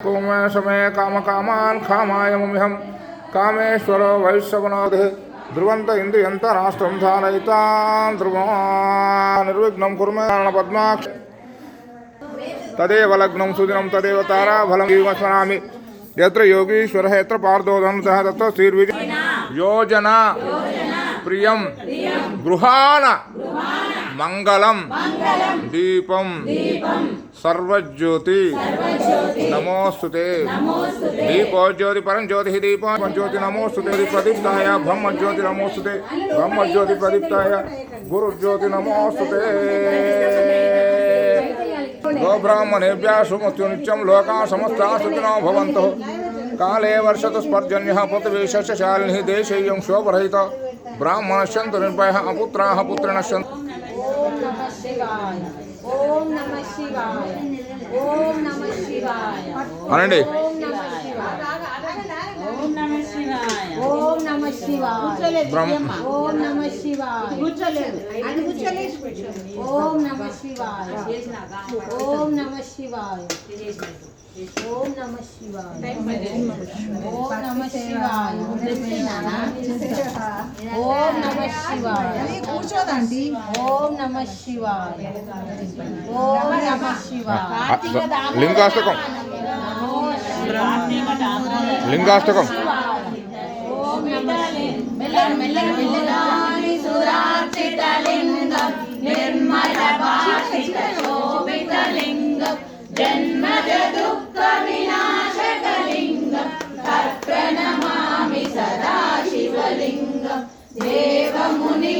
कुमे समय काम कामान कामाय मम्यहम कामेश्वरो वैश्वनाथ ध्रुवंत इंद्रियंत राष्ट्रं धारयितान् ध्रुवा निर्विघ्नं कुर्मे पद्माक्ष। तदेव लग्नं सुदिनं तदेव ताराफलं जीवस्मरामि यत्र योगीश्वरः, यत्र पार्थोदन्तः तत्र श्रीर्विज योजना। प्रियं गृहाण। मङ्गलं दीपं सर्वज्योति नमोस्तुते दीपो ज्योति परं ज्योतिः दीपो ज्योति नमोस्तुते प्रदीप्ताय ब्रह्म ज्योति नमोस्तुते ब्रह्म ज्योति प्रदीप्ताय गुरुज्योति नमोस्तुते गो ब्राह्मणेभ्यः सुमत्यो नित्यं लोकाः समस्ताः सुखिनो भवन्तु काले वर्षतु स्पर्जन्यः पृथिवीशस्य शालिनिः देशेयं शोभरहित ब्राह्मणस्यन्तु निर्भयः अपुत्राः पुत्रिणः శివాయ. ఓం నమ శివాయ. ఓం నమ శివాయ. అనండి. ఓం నమ శివాయ. ఓం నమ శివాయ. ఓం నమ శివాయ. కూర్చోలేదు అది కూర్చోలేదు. ఓం నమ శివాయ. ఓం నమ శివాయ. ओम नमः शिवाय ओम नमः शिवाय ओम नमः शिवाय కూర్చోదండి ओम नमः शिवाय ओम नमः शिवाय లింగాష్టకం లింగాష్టకం ఓం నమః మెల్లగా మెల్లగా మెల్లగా దేవముని